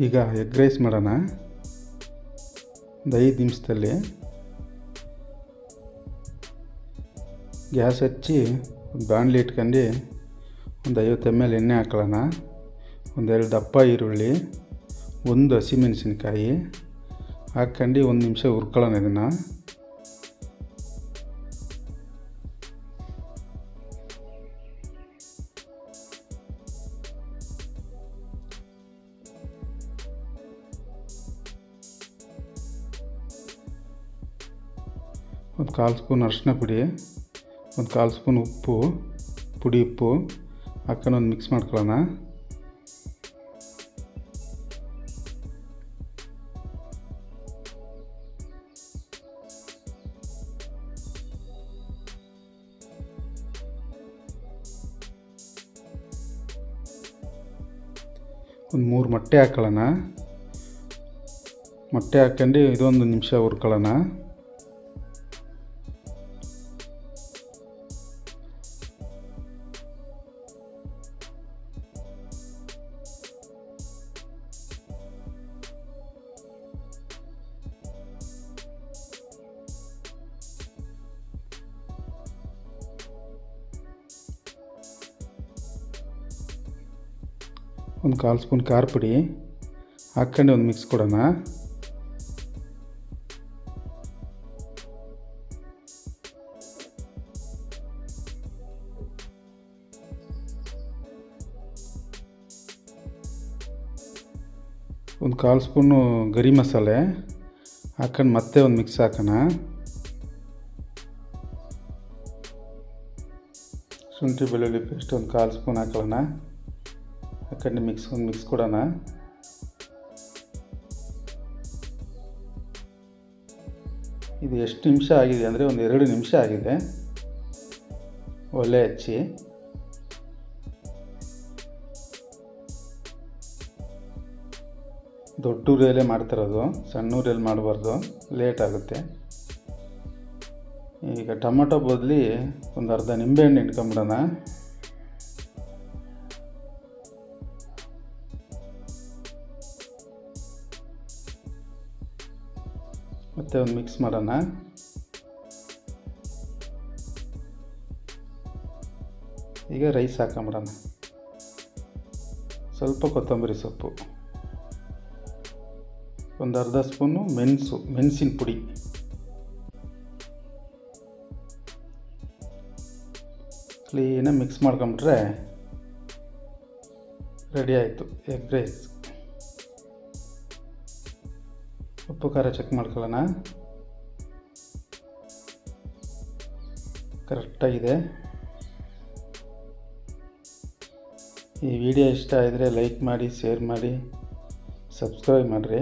ಈಗ egg rice ಮಾಡೋಣ. ಒಂದು ಐದು ನಿಮಿಷದಲ್ಲಿ. ಗ್ಯಾಸ್ ಹಚ್ಚಿ ಒಂದು ಬಾಣಲಿ ಇಟ್ಕೊಂಡು ಒಂದು ಐವತ್ತು ಎಂ ಎಲ್ ಎಣ್ಣೆ ಹಾಕೊಳ್ಳೋಣ. ಒಂದೆರಡು ದಪ್ಪ ಈರುಳ್ಳಿ, ಒಂದು ಹಸಿಮೆಣಸಿನ್ಕಾಯಿ ಹಾಕ್ಕೊಂಡು ಒಂದು ನಿಮಿಷ ಹುರ್ಕೊಳ್ಳೋಣ ಇದನ್ನು. ಒಂದು ಕಾಲು ಸ್ಪೂನ್ ಅರಿಶಿನ ಪುಡಿ, ಒಂದು ಕಾಲು ಸ್ಪೂನ್ ಉಪ್ಪು, ಪುಡಿ ಉಪ್ಪು ಹಾಕೊಂಡು ಒಂದು ಮಿಕ್ಸ್ ಮಾಡ್ಕೊಳ್ಳೋಣ. ಒಂದು ಮೂರು ಮೊಟ್ಟೆ ಹಾಕೊಳ್ಳೋಣ. ಮೊಟ್ಟೆ ಹಾಕ್ಕೊಂಡು ಇದೊಂದು ನಿಮಿಷ ಹುರ್ಕೊಳ್ಳೋಣ. ಒಂದು ಕಾಲು ಸ್ಪೂನ್ ಖಾರ ಪುಡಿ ಹಾಕ್ಕೊಂಡು ಒಂದು ಮಿಕ್ಸ್ ಕೊಡೋಣ. ಒಂದು ಕಾಲು ಸ್ಪೂನು ಗರಿ ಮಸಾಲೆ ಹಾಕ್ಕೊಂಡು ಮತ್ತೆ ಒಂದು ಮಿಕ್ಸ್ ಹಾಕೋಣ. ಶುಂಠಿ ಬೆಳ್ಳುಳ್ಳಿ ಪೇಸ್ಟ್ ಒಂದು ಕಾಲು ಸ್ಪೂನ್ ಹಾಕೊಳ್ಳೋಣ. ಹಾಕೊಂಡು ಮಿಕ್ಸ್ ಒಂದು ಮಿಕ್ಸ್ ಕೊಡೋಣ ಇದು ಎಷ್ಟು ನಿಮಿಷ ಆಗಿದೆ ಅಂದರೆ ಒಂದು ಎರಡು ನಿಮಿಷ ಆಗಿದೆ. ಒಲೆ ಹಚ್ಚಿ. ದೊಡ್ಡ ಊರಲ್ಲೇ ಮಾಡ್ತಿರೋದು ಸಣ್ಣ ಊರಲ್ಲಿ ಮಾಡಬಾರ್ದು ಲೇಟ್ ಆಗುತ್ತೆ. ಈಗ ಟೊಮೊಟೊ ಬದಲಿ ಒಂದು ಅರ್ಧ ನಿಂಬೆಹಣ್ಣು ಇಟ್ಕೊಂಬಿಡೋಣ. ಮತ್ತೆ ಒಂದು ಮಿಕ್ಸ್ ಮಾಡೋಣ. ಈಗ ರೈಸ್ ಹಾಕೊಂಬಿಡೋಣ. ಸ್ವಲ್ಪ ಕೊತ್ತಂಬರಿ ಸೊಪ್ಪು. ಒಂದು ಅರ್ಧ ಸ್ಪೂನು ಮೆಣಸು, ಮೆಣಸಿನ ಪುಡಿ. ಕ್ಲೀನಾಗಿ ಮಿಕ್ಸ್ ಮಾಡ್ಕೊಂಬಿಟ್ರೆ ರೆಡಿ ಆಯಿತು, ಎಗ್ ರೈಸ್ ಉಪ್ಪು ಖಾರ ಚೆಕ್ ಮಾಡ್ಕೊಳ್ಳೋಣ ಕರೆಕ್ಟಾಗಿದೆ ಈ ವಿಡಿಯೋ ಇಷ್ಟ ಆದರೆ ಲೈಕ್ ಮಾಡಿ ಶೇರ್ ಮಾಡಿ ಸಬ್ಸ್ಕ್ರೈಬ್ ಮಾಡಿರಿ.